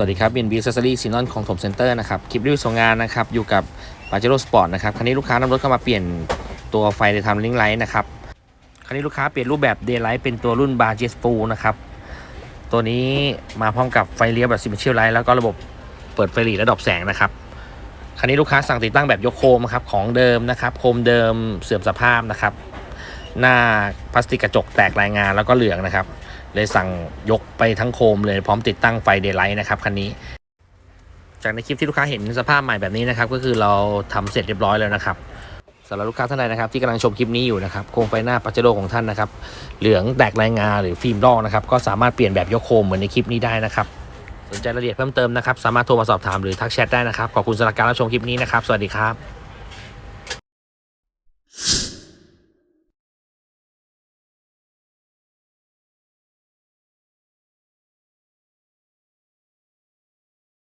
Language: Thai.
วัสดีครับบินบีเซสซอรี่ซีนอนของถมเซ็นเตอร์นะครับ คลิปรีวิวส่งงานนะครับ อยู่กับปาเจโร่สปอร์ตนะครับ คันนี้ลูกค้านำรถเข้ามาเปลี่ยนตัวไฟในทำลิงไลท์นะครับ คันนี้ลูกค้าเปลี่ยนรูปแบบเดย์ไลท์เป็นตัวรุ่นบาร์เจสฟูนะครับ ตัวนี้มาพร้อมกับไฟเลี้ยวแบบซิมเชียลไลท์แล้วก็ระบบเปิดไฟหลีและดอกแสงนะครับ คันนี้ลูกค้าสั่งติดตั้งแบบยกโคมครับของเดิมนะครับโคมเดิมเสื่อมสภาพนะครับ หน้าพลาสติกกระจกแตกรายงานแล้วก็เหลืองนะครับ เลยสั่งยกไปทั้งโคมเลยพร้อมติดตั้งไฟเดย์ไลท์นะครับคันนี้ จากในคลิปที่ลูกค้าเห็นสภาพใหม่แบบนี้นะครับก็คือเราทำเสร็จเรียบร้อยแล้วนะครับสำหรับลูกค้าท่านใดนะครับที่กำลังชมคลิปนี้อยู่นะครับโคมไฟหน้าปัจจโรของท่านนะครับเหลืองแตกรายงานหรือฟิล์มลอกนะครับก็สามารถเปลี่ยนแบบยกโคมเหมือนในคลิปนี้ได้นะครับสนใจรายละเอียดเพิ่มเติมนะครับสามารถโทรมาสอบถามหรือทักแชทได้นะครับขอบคุณสำหรับการรับชมคลิปนี้นะครับสวัสดีครับ